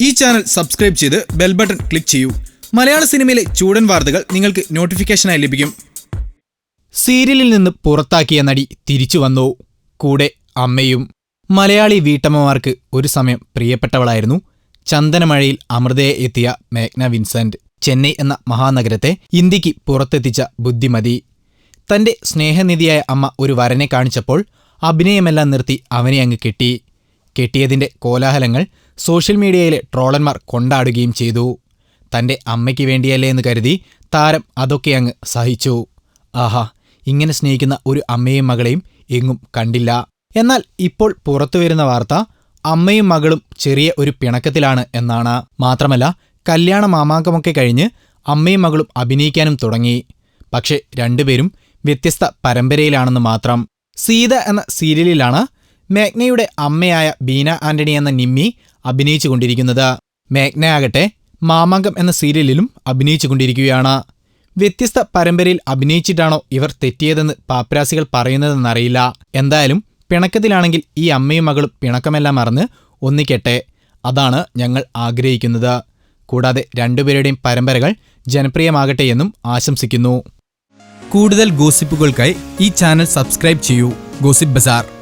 ഈ channel subscribe ചെയ്ത് bell button click ചെയ്യൂ. മലയാള സിനിമയിലെ ചൂടൻ വാർത്തകൾ നിങ്ങൾക്ക് നോട്ടിഫിക്കേഷനായി ലഭിക്കും. സീരിയലിൽ നിന്ന് പുറത്താക്കിയ നടി തിരിച്ചു വന്നു. കൂടെ അമ്മയും മലയാളി വീട്ടമ്മമാർക്ക് ഒരു സമയം പ്രിയപ്പെട്ടവളായിരുന്നു. ചന്ദനമഴയിൽ അമൃതയെ എത്തിയ മേഘ്ന വിൻസെന്റ് ചെന്നൈ എന്ന മഹാനഗരത്തെ ഇന്ത്യയ്ക്ക് പുറത്തെത്തിച്ച ബുദ്ധിമതി. തന്റെ സ്നേഹനിധിയായ അമ്മ ഒരു വരനെ കാണിച്ചപ്പോൾ അഭിനയമെല്ലാം നിർത്തി അവനെ അങ്ങ് കെട്ടി. കെട്ടിയതിന്റെ കോലാഹലങ്ങൾ സോഷ്യൽ മീഡിയയിലെ ട്രോളന്മാർ കൊണ്ടാടുകയും ചെയ്തു. തന്റെ അമ്മയ്ക്ക് വേണ്ടിയല്ലേ എന്ന് കരുതി താരം അതൊക്കെ അങ്ങ് സഹിച്ചു. ആഹാ ഇങ്ങനെ സ്നേഹിക്കുന്ന ഒരു അമ്മയും മകളെയും എങ്ങും കണ്ടില്ല. എന്നാൽ ഇപ്പോൾ പുറത്തുവരുന്ന വാർത്ത അമ്മയും മകളും ചെറിയ ഒരു പിണക്കത്തിലാണ് എന്നാണ്. മാത്രമല്ല കല്യാണ മാമാങ്കമൊക്കെ കഴിഞ്ഞ് അമ്മയും മകളും അഭിനയിക്കാനും തുടങ്ങി. പക്ഷേ രണ്ടുപേരും വ്യത്യസ്ത പരമ്പരയിലാണെന്ന് മാത്രം. സീത എന്ന സീരിയലിലാണ് മേഘ്നയുടെ അമ്മയായ ബീന ആന്റണി എന്ന നിമ്മി അഭിനയിച്ചു കൊണ്ടിരിക്കുന്നത്. മേഘ്ന ആകട്ടെ മാമാങ്കം എന്ന സീരിയലിലും അഭിനയിച്ചു കൊണ്ടിരിക്കുകയാണ്. വ്യത്യസ്ത പരമ്പരയിൽ അഭിനയിച്ചിട്ടാണോ ഇവർ തെറ്റിയതെന്ന് പാപ്പരാസികൾ പറയുന്നതെന്നറിയില്ല. എന്തായാലും പിണക്കത്തിലാണെങ്കിൽ ഈ അമ്മയും മകളും പിണക്കമെല്ലാം മറന്ന് ഒന്നിക്കട്ടെ. അതാണ് ഞങ്ങൾ ആഗ്രഹിക്കുന്നത്. കൂടാതെ രണ്ടുപേരുടെയും പരമ്പരകൾ ജനപ്രിയമാകട്ടെ എന്നും ആശംസിക്കുന്നു. കൂടുതൽ ഗോസിപ്പുകൾക്കായി ഈ ചാനൽ സബ്സ്ക്രൈബ് ചെയ്യൂ. ഗോസിപ്പ് ബസാർ.